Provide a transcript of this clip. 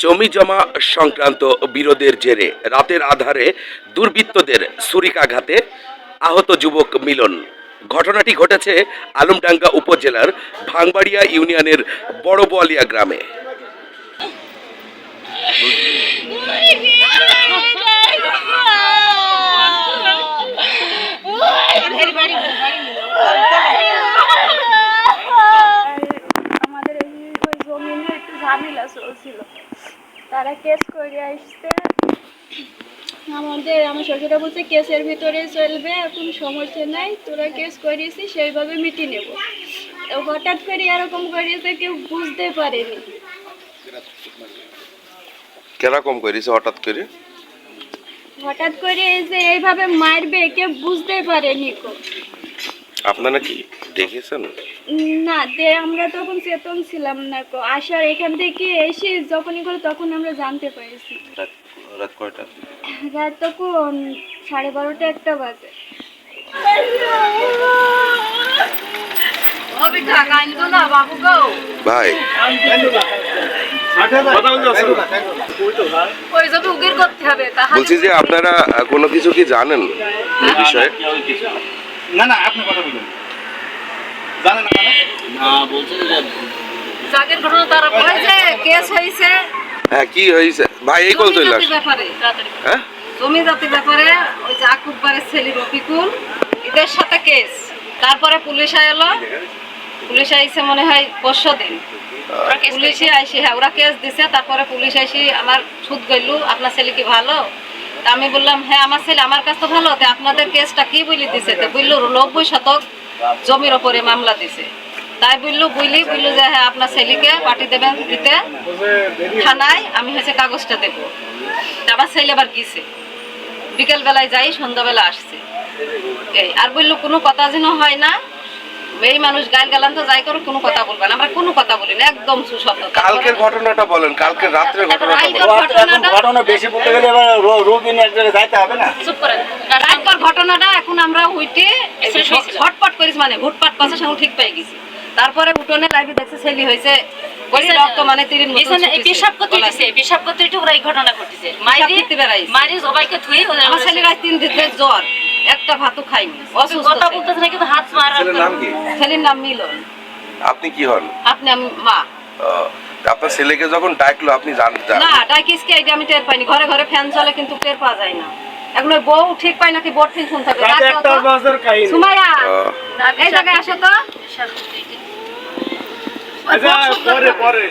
জমি জমা সংক্রান্ত বিরোধের জেরে রাতের আধারে দুর্বৃত্তদের ছুরিকাঘাতে আহত যুবক মিলন। ঘটনাটি ঘটেছে আলমডাঙ্গা উপজেলার ভাঙবাড়িয়া ইউনিয়নের বড় বোয়ালিয়া গ্রামে। আমাদের এই ওই জমিনে একটু ঝামেলা চলছিল। তারা কেস করে আসতে আমাদের আমার শ্বশুরা বলছে কেসের ভিতরে চলবে এখন সমস্যা নাই তোরা কেস করিয়েছি সেইভাবে মিটি নেব। হঠাৎ করে এরকম করিয়েছে কেউ বুঝতে পারেনি। কেরকম করেছে হঠাৎ করে? হঠাৎ করে এই যে এইভাবে মারবে কেউ বুঝতে পারেনি কো আপনারা কি দেখেছেন? না তে আমরা তখন চেতন ছিলাম না কো। আসার এখান থেকে এসে যখনই করে তখন আমরা জানতে পেরেছি। রাত রাত কয়টা? রাত তখন সাড়ে বারোটা একটা বাজে। ভাই। বলছি যে আপনারা কোনো কিছু কি জানেন এই বিষয়ে? না না আপনি কথা বলুন। জানেন না মানে? জাগের ঘটনা তারা বলে কেস হয়েছে হ্যাঁ কি হয়েছে ভাই এই কল হ্যাঁ? জমি জাতির ব্যাপারে ওই যে আকুববারের ছেলে রফিকুল এদের সাথে কেস। তারপরে পুলিশ এলো পুলিশ আইসে মনে হয় পরশু দিন। পুলিশে আইসে হ্যাঁ ওরা কেস দিছে তারপরে পুলিশ আইসি আমার সুদ গইলু আপনার ছেলে কি ভালো? আমি বললাম হ্যাঁ আমার ছেলে আমার কাছে তো ভালো আপনাদের কেসটা কি বলি দিছে? তো বলল নব্বই শতক জমির ওপরে মামলা দিছে। তাই বলল বুঝলি বলল যে হ্যাঁ আপনার ছেলেকে পার্টি দেবেন দিতে, থানায়, আমি হচ্ছে কাগজটা দেবো। তা আমার ছেলে আবার গিয়েছে। বিকেলবেলায় যাই, সন্ধ্যাবেলা আসছে। আর বলল, কোনো কথা যেন হয় না এই মানুষ গান গেলাম তো যাই করো কোনো কথা বলবে না। আমরা কোনো কথা বলি না একদম সুশব্দ কালকের ঘটনাটা বলেন কালকের রাত্রের ঘটনাটা বলেন। ঘটনা বেশি বলতে গেলে এবার এক জায়গায় যাইতে হবে না? চুপ করেন। ঘটনাটা এখন আমরা করিস মানে ভুটপাট কথা সঙ্গে ঠিক পেয়ে গেছি। তারপরে উঠোনে লাইভে দেখছে ছেলে হয়েছে। রক্ত মানে ঘটনা ঘটেছে সবাইকে আমার তিন দিন ধরে জ্বর। একটা ভাতও খাইনি অসুস্থ কথা বলতেছে না কিন্তু হাত মারা ছেলের নাম কি? ছেলের নাম মিলন। আপনি কি হন? আপনি আমি মা। আপনার ছেলেকে যখন ডাকলো আপনি না ডাকিস কি আইডিয়া আমি টের পাইনি। ঘরে ঘরে ফ্যান চলে কিন্তু টের পাওয়া যায় না। এখন ওই বউ ঠিক পায় নাকি বোর্ড ফিন শুনতে হবে। সুমাইয়া এই জায়গায় আসো তো। পরে পরে।